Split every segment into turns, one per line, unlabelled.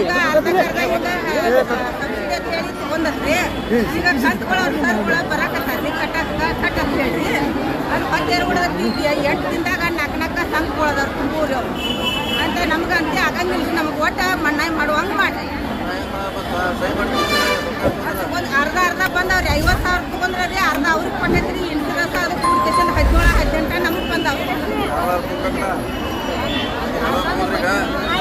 ಈಗ ಅರ್ಧ ಅರ್ಧ ಹೇಳಿ ತಗೊಂಡತ್ರಿ ಈಗ ಕಂತುಗಳು ಸರ್ಗಳು ಬರಾಕತ್ತಾರ್ರಿ, ಕಟ್ಟಕ್ಕ ಕಟ್ಟ ಅಂತ ಹೇಳ್ರಿ ಅದು ಪಂಚೇರು ಬಿಡೋದ್ರಿ ಎಂಟು ದಿನದಾಗ ನಾಲ್ಕು ನಾಲ್ಕು ಸಂಘಗಳದವ್ರು ತುಂಬೂರಿ ಅವ್ರು. ಅಂತ ನಮ್ಗೆ ಅಂತ ಆಗಂಗಿಲ್ಲ ನಮ್ಗೆ ಒಟ್ಟ ಮಣ್ಣಾಯಿ ಮಾಡುವಂಗೆ ಮಾಡ್ರಿ. ಒಂದು ಅರ್ಧ ಅರ್ಧ ಬಂದವ್ರಿ, ಐವತ್ತು ಸಾವಿರ ತಗೊಂಡ್ರಿ ಅರ್ಧ ಅವ್ರಿಗೆ ಕೊಟ್ಟೈತ್ರಿ ಇನ್ಸೂರೆನ್ಸ್ ಅದು ಕೂಡಿಕೇಶನ್ ಹದಿನೇಳು ಹದಿನೆಂಟು ನಮಗೆ ಬಂದವ್ರಿ.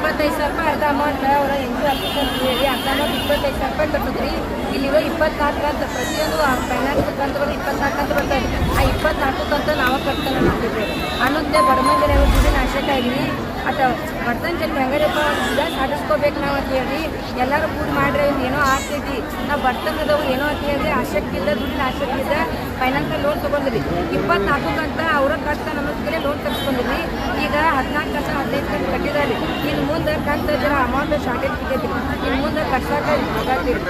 ಇಪ್ಪತ್ತೈದು ಸಾವಿರ ರೂಪಾಯಿ ಅರ್ಧ ಅಮೌಂಟ್ ಅವರ ಎಂಟು ಅಪ್ಲಿಕೇಶನ್ ಹೇಳಿ, ಅರ್ಧ ಅಮೌಂಟ್ ಇಪ್ಪತ್ತೈದು ಸಾವಿರ ರೂಪಾಯಿ ಕಟ್ಟಿದ್ರಿ. ಇಲ್ಲಿರೋ ಇಪ್ಪತ್ನಾಲ್ಕು ಅಂತ ಪ್ರತಿಯೊಂದು ಫೈನಾನ್ಸ್ ಕಂತುಗಳು ಇಪ್ಪತ್ನಾಲ್ಕು ಅಂತ ಬರ್ತಾರೆ ಆ ಇಪ್ಪತ್ನಾಲ್ಕು ಕಂತು ನಾವು ಕಟ್ತಾನೆ ಮಾಡ್ತಿದ್ವಿ ಅನ್ನೋದೇ ಬಡಮಂದಿರ ದುಡ್ಡಿನ ಆಶಕ್ಕೆ ಇರಲಿ ಅಟ ಬರ್ತನ ಜನ ಹೆಂಗಾರಪ್ಪ ಈಗ ಸಾಧಿಸ್ಕೋಬೇಕು ನಾವು ಅಂತ ಹೇಳಿ, ಎಲ್ಲರೂ ಕೂಡಿ ಮಾಡ್ರೆ ಏನೋ ಆಗ್ತೈತಿ ನಾವು ಬಡತನದವ್ರು ಏನೋ ಅಂತ ಹೇಳಿ ಆಸಕ್ತಿ ಇಲ್ಲ, ದುಡ್ಡಿನ ಆಸಕ್ತಿ ಇಲ್ಲ ಫೈನಾನ್ಸಲ್ಲಿ ಲೋನ್ ತೊಗೊಂಡ್ರಿ ಇಪ್ಪತ್ನಾಲ್ಕು ಕಂತ ಅವ್ರ ಕಷ್ಟ ನಮಗೆ ಲೋನ್ ತರಿಸ್ಕೊಂಡ್ರಿ ಈಗ ಹದಿನಾಲ್ಕು ಕಂತ ಹದಿನೈದು ಕಂತ ಕಟ್ಟಿದ್ದಾರೆ. ಇನ್ನು ಮುಂದೆ ಕಂತ ಜರ ಅಮೌಂಟ್ ಶಾರ್ಟೇಜ್ ಬಿದ್ದೈತಿ ಇನ್ನು ಮುಂದೆ ಕಟ್ಸಕ್ಕೆ ಹಾಗಾಗ್ತೀರಿ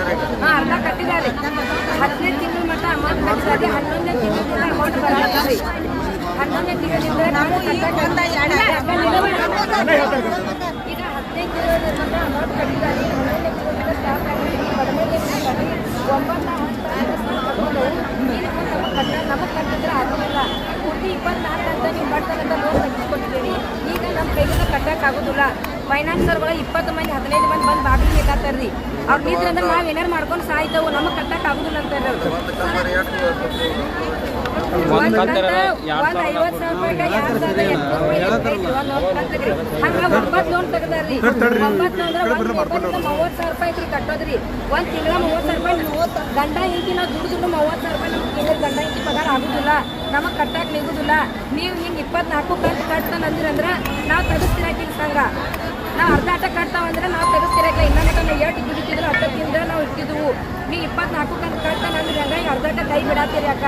ಹಾಂ, ಅರ್ಧ ಕಟ್ಟಿದ್ದಾರೆ. ಹದಿನೈದು ತಿಂಗಳ ಮಟ್ಟ ಅಮೌಂಟ್ ಕಟ್ಟಿದ್ದಾರೆ ಹನ್ನೊಂದನೇ ತಿಂಗಳಿಂದ ಅಮೌಂಟ್ ಬರತ್ತೀರಿ ಹನ್ನೊಂದನೇ ತಿಂಗಳಿಂದ ನಾವು ಈಗ
ಒಂದ ಎರಡ
ಈಗ ಹದಿನೈದು ತಿಂಗಳ ಮಟ್ಟ ಅಮೌಂಟ್ ಕಟ್ಟಿದ್ದಾರೆ. ಹನ್ನೊಂದನೇ ತಿಂಗಳಿಂದ ಸ್ಟಾರ್ಟ್ ಆಗಿದೆ. ಕಡಿಮೆ ಒಂಬತ್ತು ನಮಗೆ ಕಟ್ಟಿದ್ರೆ ಆಗೋದಿಲ್ಲ. ಪೂರ್ತಿ ಇಪ್ಪತ್ನಾಲ್ಕು ಅಂತ ನೀವು ಬರ್ತಕ್ಕಂಥ ಲೋನ್ ತೆಗೆದುಕೊಟ್ಟಿದ್ದೀರಿ ಈಗ ನಮ್ಮ ಕೈಯಿಂದ ಕಟ್ಟಕ್ಕೆ ಆಗೋದಿಲ್ಲ. ಫೈನಾನ್ಸರ್ಗಳು ಇಪ್ಪತ್ತು ಮಂದಿ ಹದಿನೈದು ಮಂದಿ ಬಂದು ಬಾಗಿಲು ಬೇಕಾಗ್ತಾರ್ರಿ ಅವ್ರು ನಿಂತ್ರಂದ್ರೆ ನಾವು ಏನಾರು ಮಾಡ್ಕೊಂಡು ಸಾಯ್ತವು ನಮಗೆ ಕಟ್ಟಕ್ಕೆ ಆಗೋದಿಲ್ಲ ಅಂತಾರೆ ಒಂದ್ ಐವತ್ತು ಸಾವಿರ ರೂಪಾಯಿಗೆ ಎರಡ್ ಸಾವಿರದ ಒಂದ್ ಕಂತಗ್ರಿ. ಹಂಗ ಒಂಬತ್ತು ಲೋನ್ ತೆಗ್ದಾರ್ರಿ. ಒಂಬತ್ತು ಅಂದ್ರೆ ಒಂದ್ ಇಪ್ಪತ್ತು ಮೂವತ್ತು ಸಾವಿರ ರೂಪಾಯಿ ಕಟ್ಟೋದ್ರಿ. ಒಂದ್ ತಿಂಗಳ ಮೂವತ್ತು ಸಾವಿರ ರೂಪಾಯಿ ಗಂಡ ಹಿಂಗಿ ನಾವು ದುಡ್ಡು ದುಡ್ಡು ಮೂವತ್ತು ಸಾವಿರ ರೂಪಾಯಿ ನಮ್ಗೆ ಪಗಾರ ನಮಗೆ ನಮಗ್ ನಿಗುದಿಲ್ಲ. ನೀವು ಹಿಂಗೆ ಇಪ್ಪತ್ನಾಲ್ಕು ಕಂತು ಕಟ್ತಾನ ಅಂದಿರಂದ್ರೆ ನಾವು ತೆಗಿಸ್ತಿರಾಕಿಲ್ಲ ಸಂಘ ನಾವು ಅರ್ಧ ಆಟ ಕಟ್ತಾವಂದ್ರೆ ನಾವು ತೆಗಿಸ್ತಿರಾಕಿಲ್ಲ ಇನ್ನೊಂದು ನಾವು ಎಷ್ಟು ದುಡಿತಿದ್ರು ಹತ್ತಕ್ಕಿಂತ ನಾವು ಇಟ್ಟಿದ್ವು. ನೀವು ಇಪ್ಪತ್ನಾಲ್ಕು ಕಂತು ಕಟ್ತಾನ ಅಂದ್ರೆ ಹಂಗಾಗಿ ಅರ್ಧ ಆಟ ಕೈ ಬಿಡಾತೀರಿ ಅಕ್ಕ.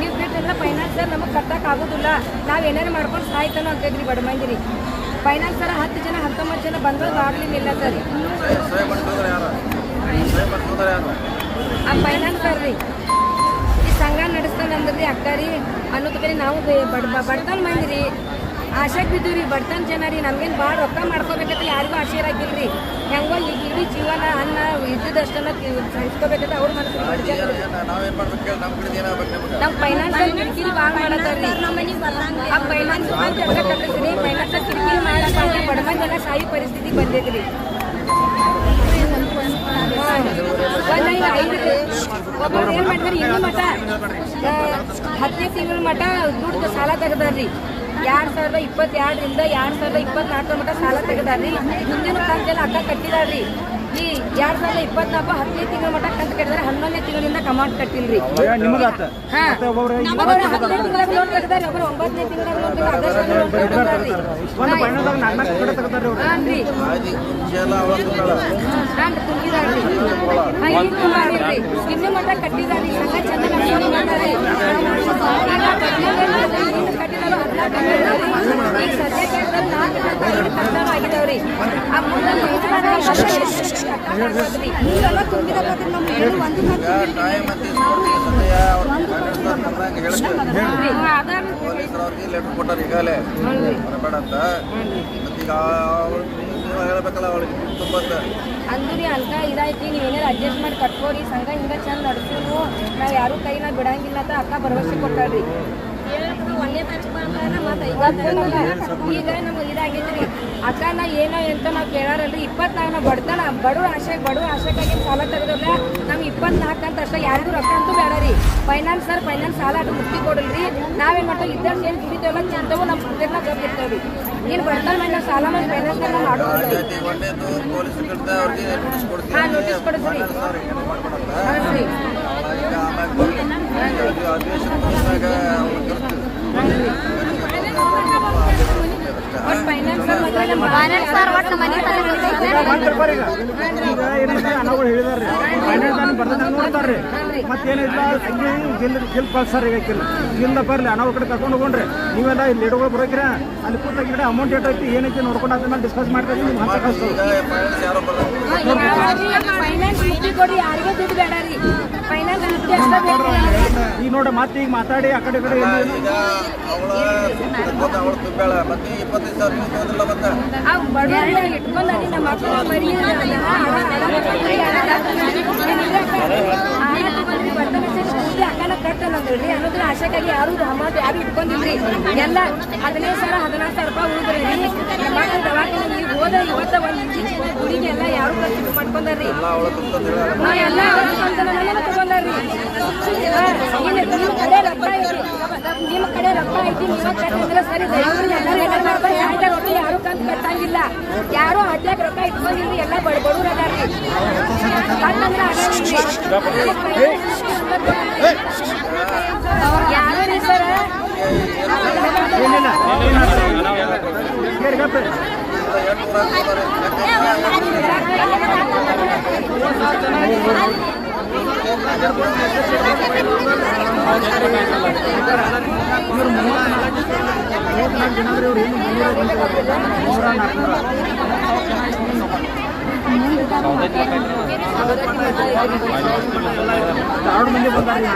ನೀವು ಫೈನಾನ್ಸ್ ಫೈನಾನ್ಸರ್ ನಮಗೆ ಕಟ್ಟಕ್ಕೆ ಆಗೋದಿಲ್ಲ. ನಾವು ಏನೇನು ಮಾಡ್ಕೊಂಡು ಸಾಯ್ತಾನೋ ಅಂತೇಳಿ ಬಡ ಮಂದಿರಿ. ಫೈನಾನ್ಸರ್ ಹತ್ತು ಜನ ಹತ್ತೊಂಬತ್ತು ಜನ ಬಂದ್ರೂ ಆಗ್ಲಿಲ್ಲ ಸರ್. ಆ ಫೈನಾನ್ಸರ್ ರೀ ಈ ಸಂಘ ಅಂದ್ರಿ ರೀ. ಅನ್ನೋದ್ ಕಡೆ ನಾವು ಬೆ- ಬಡ್ ಬಡತನ ಮಂದಿರಿ ಆಶೆಗೆ ಬಿದ್ದೀವಿ ರೀ ಬಡತನ ಜನ ರೀ. ನಮ್ಗೇನು ಭಾಳ ರೊಕ್ಕ ಮಾಡ್ಕೋಬೇಕಂತ ಯಾರಿಗೂ ಆಸೆ ಇರಾಕಿಲ್ರಿ ಹೆಂಗೋ ಈಗ ಇಡೀ ಜೀವನ ಅನ್ನ ಇದ್ದದಷ್ಟನ್ನ ಸಹಿಸ್ಕೋಬೇಕಂತ ಅವ್ರ
ಮನಸ್ಸು ನಮ್ಮ ಕಡೆ ಏನಾಗ್ಬೇಕು ನಿಮ್ಗೆ?
ನಮ್ಮ ಫೈನಾನ್ಸ್ ಕಿರಿಕಿರಿ ಭಾಳ ಆ ಫೈನಾನ್ಸ್ ಜಗಳ ಕಟ್ಟಿದ್ರಿ ಫೈನಾನ್ಸ್ ಕಿರಿಕಿರಿ ಬಡ ಮಂದಿ ಎಲ್ಲ ಸಾಯಿ ಪರಿಸ್ಥಿತಿ ಬಂದೈತ್ರಿ ಒಬ್ಬರು ಏನು ಮಾಡಿದ್ರಿ? ಇನ್ನೂ ಮಠ ಹತ್ತನೇ ತಿಂಗಳ ಮಠ ದುಡ್ಡು ಸಾಲ ತೆಗೆದಾರ್ರಿ. ಎರಡ್ ಸಾವಿರದ ಇಪ್ಪತ್ತೆರಡರಿಂದ ಎರಡ್ ಸಾವಿರದ ಇಪ್ಪತ್ನಾಲ್ಕರ ಮಟ್ಟ ಸಾಲ ತೆಗೆದಾರ್ರಿ. ಮುಂದಿನ ಕಂತೆಲ್ಲ ಅಕ್ಕ ಕಟ್ಟಿದಾರ್ರಿ. ಈ ಎರಡ್ ಸಾವಿರದ ಇಪ್ಪತ್ನಾಲ್ಕು ಹತ್ತನೇ ತಿಂಗಳ ಮಟ್ಟ ಕಂತು ಕಟ್ಟಿದ್ರೆ ಹನ್ನೊಂದನೇ ತಿಂಗಳಿಂದ ಕಮಾಂಡ್ ಕಟ್ಟಿಲ್ರಿ. ಒಂಬತ್ತನೇ ತಿಂಗಳ ಇನ್ನು ಮಟ್ಟ ಕಟ್ಟಿದಾರ್ರಿ. ಸಂಘ ಚಂದ ನಡ್ಸ್ಕೊಂಡು ಬಂದಾರ್ರಿ ಈಗ ಹದಿನೈದು ಇನ್ನು ಕಟ್ಟಿದಾರು ಹದಿನಾಲ್ಕು ಕಟ್ಟಿದಾರ್ರಿ. ಈಗ ಸದ್ಯಕ್ಕೆ ಹೇಳಿದ್ರೆ ನಾಲ್ಕು ಹತ್ತು ಐದು ಕಟ್ಟಾವ ಆಗಿದಾವ್ರಿ ಆ ಮುಂದೆ ಕಟ್ಟಾಗ್ತದ್ರಿ
ನೀವೆಲ್ಲ ತುಂಬಿದಕ್ಕಾದ್ರೆ ನಮ್ಗೆ ಏನು ಒಂದು ಕಂತು
ಟೈಮ್ ಅಂತ ಸಮಯ ಅವ್ರ ಅವ್ರಿಗೆ ಲೆಟರ್ ಅಂತ ಈಗ ಹೇಳ್ಬೇಕಲ್ಲ
ಇದಾಯ್ತಿ ನೀವು ಏನಾರು ಅಡ್ಜಸ್ಟ್ ಮಾಡಿ ಕಟ್ಕೋರಿ ಸಂಘ ಹಿಂಗ ಚಂದ ನಡ್ಸೂನು ನಾವು ಯಾರು ಕೈನ ಬಿಡಂಗಿಲ್ಲ ಅಂತ ಅಕ್ಕ ಭರವಸೆ ಕೊಟ್ಟಾಳ್ರಿ. ಈಗ ನಮ್ಗೆ ಇದಾಗೈತ್ರಿ ಅಕ್ಕ ನಾ ಏನೋ ಅಂತ ನಾವು ಕೇಳಾರಲ್ರಿ ಇಪ್ಪತ್ನಾಲ್ಕು ನಾವು ಬಡತನ ಬಡವ್ರ ಆಶೆ ಬಡವ್ರ ಆಶೆಗಾಗಿ ಸಾಲ ತೆಗೆದಲ್ಲ ನಮ್ಗೆ ಇಪ್ಪತ್ನಾಲ್ಕು ಅಂತ ಅಷ್ಟೇ ಯಾರಿಗೂ ರೊಕ್ಕ ಅಂತೂ ಬೇಡ ರೀ ಫೈನಾನ್ಸ್ ಸರ್ ಫೈನಾನ್ಸ್ ಸಾಲ ಅದು ಮುಕ್ತಿ ಕೊಡಲ್ರಿ ನಾವೇನು ಮಾಡ್ತೀವಿ ಇದ್ದಷ್ಟು ಏನು ದುಡಿತೇವಲ್ಲ ತಿಂತೇವೆ ನಮ್ಮ ದುಡ್ಡನ್ನ ಜಪ್ಪಿರ್ತೇವ್ರಿ ಏನು ಬಡತನ ಮೇಲೆ ನಾವು ಸಾಲ ಮಾಡಿ ಫೈನಾನ್ಸ್ ನಾವು ಮಾಡೋದಿಲ್ಲ
ಹಾಂ ನೋಟಿಸ್ ಕೊಡ್ತೀವಿ
ಹಾ, notice ಕೊಡಿಸ್ರಿ.
ಸರ್
ನೋಡ್ತಾರ್ರಿ ಮತ್ತೇನಿಲ್ಲ ಹಂಗೆ ಜಿಲ್ ಜಿಲ್ ಕಳ್ಸಾರ ಈಗ ಕಿಲ್ ಜಿಲ್ದ ಬರ್ಲಿ ಅಣ್ಣವ್ರ ಕಡೆ ಕರ್ಕೊಂಡು ಹೋಗ್ರಿ ನೀವೆಲ್ಲ ಇಲ್ಲಿ ಬರೋಕಿರ ಅಲ್ಲಿ ಕೂತಾಗ ಗಿಡ ಅಮೌಂಟ್ ಏಟೈತಿ ಏನೈತಿ ನೋಡ್ಕೊಂಡು ಅದನ್ನ ಡಿಸ್ಕಸ್ ಮಾಡ್ತೀವಿ ನಿಮ್ಗೆ ಹಂತ
ಈಗ
ನೋಡಿ ಮತ್ತೆ ಈಗ ಮಾತಾಡಿ ಆ ಕಡೆ ಕಡೆ ಎಲ್ಲಿ
ಈಗ ಅವಳ ಗೊತ್ತ ಮತ್ತೆ ಇಪ್ಪತ್ತೈದು ಸಾವಿರ ನೀವು ಮತ್ತೆ
ಆ ಬಡವರನ್ನ ನಮ್ಮ ಮಕ್ಕಳ ಮರಿ ಅದನ್ನ ಹಣ ಹಣ ಕೊಟ್ರಿ, ಹಣ ಹಣ ತಗೊಂಡ್ರಿ, ಬರ್ತನ ಸಹಿತ ಪೂರ್ತಿ ಅಕ್ಕನ ಕಟ್ಟ ನಂದ್ರಿ ಅನ್ನೋದ್ರ ಆಶೆಗಾಗಿ ಯಾರು ಅಮೌಂಟ್ ಯಾರು ಇಟ್ಕೊಂಡಿಲ್ರಿ ಎಲ್ಲ ಹದಿನೈದು ಸಾವಿರ ಹದಿನಾರು ಸಾವಿರ ರೂಪಾಯಿ ಉಳಿದ್ರಿ ಮಕ್ಕಳ ಹೋದ ಇವತ್ತ ಒಂದು ಗುಡಿಗೆ ಎಲ್ಲ ಯಾರು ಖರ್ಚು ಮಾಡ್ಕೊಂಡಾರ್ರಿ
ಎಲ್ಲ
ನಿಮ್ಮ ಕಡೆ ರೊಕ್ಕ ಐತಿ ನೀವ ಕಟ್ಟಿದ್ರೆ ಸರಿ ದಯವಿಟ್ಟು ಯಾರು ಕಂತು ಕಟ್ಟಂಗಿಲ್ಲ ಯಾರು ಹದ್ಯಾಕ ರೊಕ್ಕ ಇಟ್ಕೊಂಡಿಲ್ಲ ಎಲ್ಲ ಬಡ ಬಡವ್ರು ಅದಾರ್ರಿ ಕಟ್ಟಂದ್ರೆ ಯಾರು ರೀ ಸರ್?
ಎಂಟು
ಮೂವತ್ನಾಲ್ಕು ಜನ ಅಂದ್ರೆ ಇವ್ರು ಏನು ಮುನ್ನೂರ ಬಂದಿದ್ದಾರೆ ನೂರ ನಾಲ್ಕುನೂರ ಎರಡು ಮಂದಿ ಬಂದಾರೆ